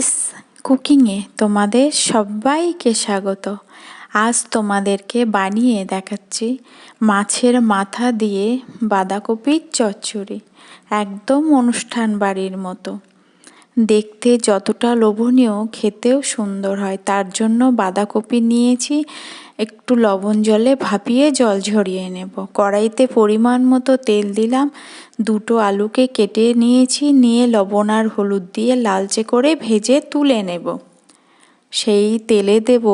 S কুকিংয়ে তোমাদের সবাইকে স্বাগত। আজ তোমাদেরকে বানিয়ে দেখাচ্ছি মাছের মাথা দিয়ে বাঁধাকপির চচ্চড়ি, একদম অনুষ্ঠান বাড়ির মতো। দেখতে যতটা লোভনীয়, খেতেও সুন্দর হয়। তার জন্য বাঁধাকপি নিয়েছি একটু লবণ জলে ভাপিয়ে জল ঝরিয়ে নেব। কড়াইতে পরিমাণ মতো তেল দিলাম। দুটো আলুকে কেটে নিয়েছি, নিয়ে লবণ আর হলুদ দিয়ে লালচে করে ভেজে তুলে নেব। সেই তেলে দেব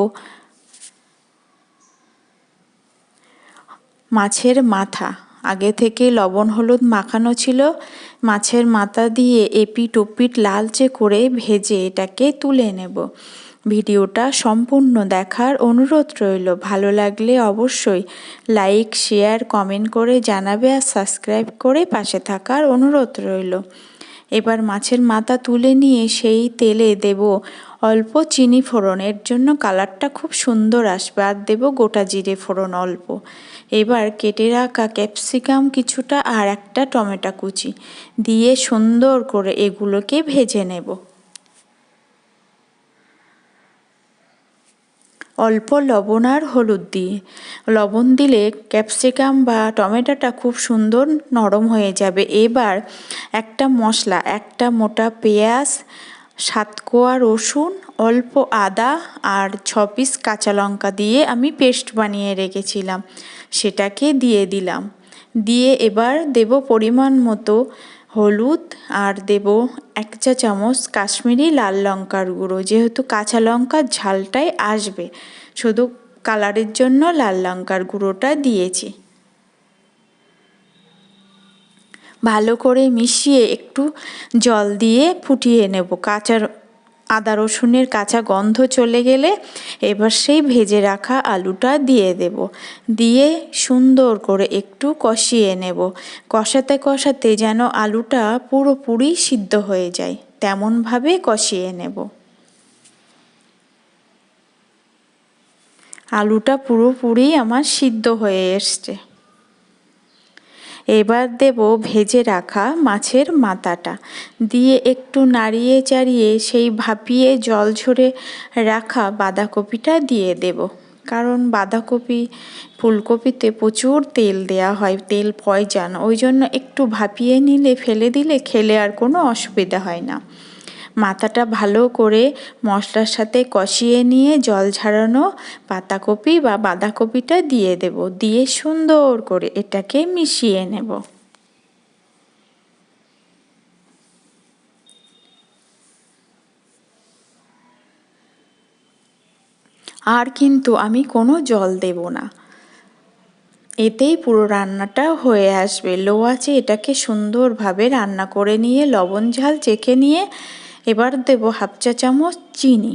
মাছের মাথা। আগে থেকে লবণ হলুদ মাখানো ছিল। মাছের মাথা দিয়ে এপিট ওপিট লালচে করে ভেজে এটাকে তুলে নেব। ভিডিওটা সম্পূর্ণ দেখার অনুরোধ রইল। ভালো লাগলে অবশ্যই লাইক, শেয়ার, কমেন্ট করে জানাবে আর সাবস্ক্রাইব করে পাশে থাকার অনুরোধ রইল। এবার মাছের মাথা তুলে নিয়ে সেই তেলে দেব অল্প চিনি ফোড়ন। এর জন্য কালারটা খুব সুন্দর আসবে আর দেব গোটা জিরে ফোড়ন অল্প। এবার কেটে রাখা ক্যাপসিকাম কিছুটা আর একটা টমেটো কুচি দিয়ে সুন্দর করে এগুলোকে ভেজে নেব। অল্প লবণ আর হলুদ দিয়ে লবণ দিলে ক্যাপসিকাম বা টমেটোটা খুব সুন্দর নরম হয়ে যাবে। এবার একটা মশলা, একটা মোটা পেঁয়াজ, সাত কোয়া রসুন, অল্প আদা আর ছ পিস কাঁচা লঙ্কা দিয়ে আমি পেস্ট বানিয়ে রেখেছিলাম। সেটাকে দিয়ে দিলাম। দিয়ে এবার দেব পরিমাণ মতো হলুদ আর দেব এক চা চামচ কাশ্মীরি লাল লঙ্কার গুঁড়ো। যেহেতু কাঁচা লঙ্কার ঝালটাই আসবে, শুধু কালারের জন্য লাল লঙ্কার গুঁড়োটা দিয়েছি। ভালো করে মিশিয়ে একটু জল দিয়ে ফুটিয়ে নেব। কাঁচা আদা রসুনের কাঁচা গন্ধ চলে গেলে এবার সেই ভেজে রাখা আলুটা দিয়ে দেব। দিয়ে সুন্দর করে একটু কষিয়ে নেব। কষাতে কষাতে যেন আলুটা পুরোপুরি সিদ্ধ হয়ে যায়। তেমনভাবে কষিয়ে নেব। আলুটা পুরোপুরি আমার সিদ্ধ হয়ে এসছে। এবার দেব ভেজে রাখা মাছের মাথাটা। দিয়ে একটু নাড়িয়ে চাড়িয়ে সেই ভাপিয়ে জল ঝরে রাখা বাঁধাকপিটা দিয়ে দেব। কারণ বাঁধাকপি, ফুলকপিতে প্রচুর তেল দেয়া হয়, তেল পয়জান। ওই জন্য একটু ভাপিয়ে নিলে, ফেলে দিলে খেলে আর কোনো অসুবিধা হয় না। মাথাটা ভালো করে মশলার সাথে কষিয়ে নিয়ে জল ঝাড়ানো পাতাকপি বা বাঁধাকপিটা দিয়ে দেব। দিয়ে সুন্দর করে এটাকে মিশিয়ে নেব। আর কিন্তু আমি কোনো জল দেব না। এতেই পুরো রান্নাটা হয়ে আসবে। লো আছে এটাকে সুন্দরভাবে রান্না করে নিয়ে লবণ ঝাল চেখে নিয়ে এবার দেব হাফ চা চামচ চিনি।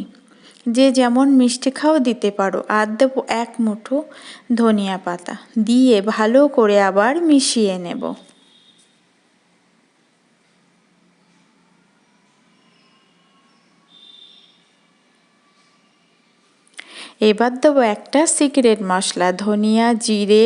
যে যেমন মিষ্টি খাও দিতে পারো। আর দেবো এক মুঠো ধনিয়া পাতা। দিয়ে ভালো করে আবার মিশিয়ে নেব। এবার দেবো একটা সিক্রেট মশলা, ধনিয়া, জিরে,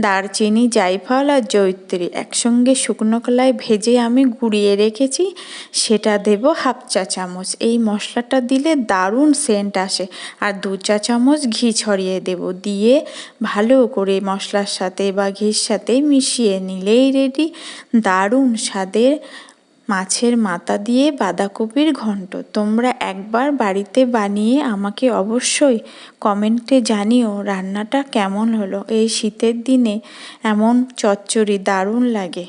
দারচিনি, জায়ফল আর জৈত্রী একসঙ্গে শুকনো কলায় ভেজে আমি গুঁড়িয়ে রেখেছি, সেটা দেব হাফ চা চামচ। এই মশলাটা দিলে দারুণ সেন্ট আসে আর দু চা চামচ ঘি ছড়িয়ে দেব। দিয়ে ভালো করে মশলার সাথে বা ঘির সাথে মিশিয়ে নিলেই রেডি দারুণ স্বাদের মাছের মাথা দিয়ে বাঁধাকপির ঘন্ট। তোমরা একবার বাড়িতে বানিয়ে আমাকে অবশ্যই কমেন্টে জানিও রান্নাটা কেমন হলো। এই শীতের দিনে এমন চচ্চড়ি দারুণ লাগে।